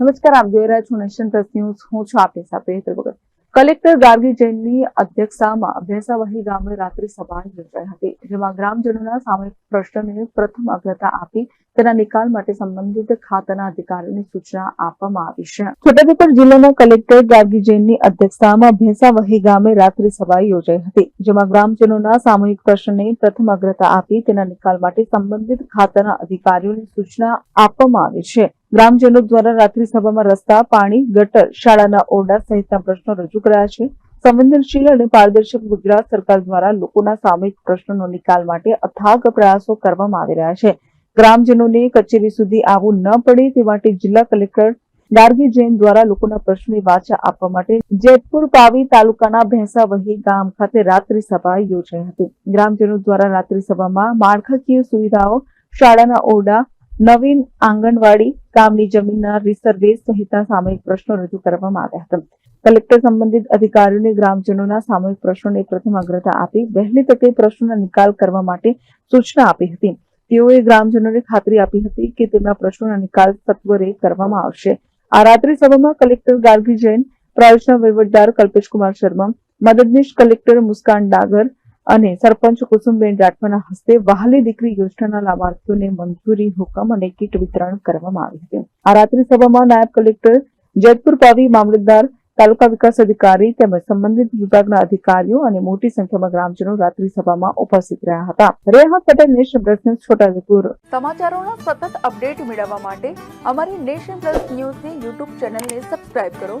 નમસ્કાર, આપ જોઈ રહ્યા છો નેશન પ્લસ ન્યૂઝ. હું છું આપની સાથે કલેક્ટર ગાર્ગી જૈનની અધ્યક્ષતામાં ભેંસાવહી ગામે રાત્રિ સભા યોજાઈ હતી, જેમાં ગ્રામજનોના સામૂહિક પ્રશ્નને પ્રથમ અગ્રતા આપી તેના નિકાલ માટે સંબંધિત ખાતાના અધિકારીઓને સૂચના આપવામાં આવી છે. છોટાઉદેપુર જિલ્લાના કલેક્ટર ગાર્ગી જૈનની અધ્યક્ષતામાં ભેંસાવહી ગામે રાત્રિ સભા યોજાઈ હતી, જેમાં ગ્રામજનોના સામૂહિક પ્રશ્નને પ્રથમ અગ્રતા આપી તેના નિકાલ માટે સંબંધિત ખાતાના અધિકારીઓને સૂચના આપવામાં આવી છે. ગ્રામજનો દ્વારા રાત્રિ સભામાં રસ્તા, પાણી, ગટર, શાળાના ઓરડા સહિતના પ્રશ્નો રજૂ કર્યા છે. સંવેદનશીલ અને પારદર્શક ગુજરાત સરકાર દ્વારા લોકોના સામૂહિક પ્રશ્નોનો નિકાલ માટે અથાગ પ્રયાસો કરવામાં આવી રહ્યા છે. ગ્રામજનોને કચેરી સુધી આવવું ન પડે તે માટે જિલ્લા કલેક્ટર ગાર્ગી જૈન દ્વારા લોકોના પ્રશ્નોની વાચા આપવા માટે જેતપુર પાવી તાલુકાના ભેંસાવહી ગામ ખાતે રાત્રિ સભા યોજાઈ હતી. ગ્રામજનો દ્વારા રાત્રિ સભામાં માળખાકીય સુવિધાઓ, શાળાના ઓરડા, નવીન આંગણવાડી ગામની જમીનના રિસર્વે સહિતના સામૂહિક પ્રશ્નો રજૂ કરવામાં આવ્યા હતા. કલેક્ટર સંબંધિત અધિકારીઓને ગ્રામજનોના સામૂહિક પ્રશ્નોને પ્રથમ અગ્રતા આપી, વહેલી તકે પ્રશ્નોના નિકાલ કરવા માટે સૂચના આપી હતી. તેઓએ ગ્રામજનોને ખાતરી આપી હતી કે તેમના પ્રશ્નોના નિકાલ સત્વરે કરવામાં આવશે. આ રાત્રિ સભામાં કલેક્ટર ગાર્ગી જૈન, પ્રાયોજના વહીવટદાર કલ્પેશકુમાર શર્મા, મદદનીશ કલેક્ટર મુસ્કાન ડાગર અને સરપંચ કુસુમબેન રાઠવાના હસ્તે વહાલી દીકરી યોજનાના લાભાર્થીઓને મંજૂરી હુકમ અને કીટ વિતરણ કરવામાં આવી હતી. આ રાત્રિ સભામાં નાયબ કલેક્ટર જેતપુર પાવી મામલતદાર, તાલુકા વિકાસ અધિકારી તેમજ સંબંધિત વિભાગના અધિકારીઓ અને મોટી સંખ્યામાં ગ્રામજનો રાત્રિ સભામાં ઉપસ્થિત રહ્યા હતા. Reha Patel nation plus news, Chhotaudepur. સમાચારોના સતત અપડેટ મેળવવા માટે અમારી નેશન પ્લસ ન્યૂઝની યુટ્યુબ ચેનલને સબસ્ક્રાઇબ કરો.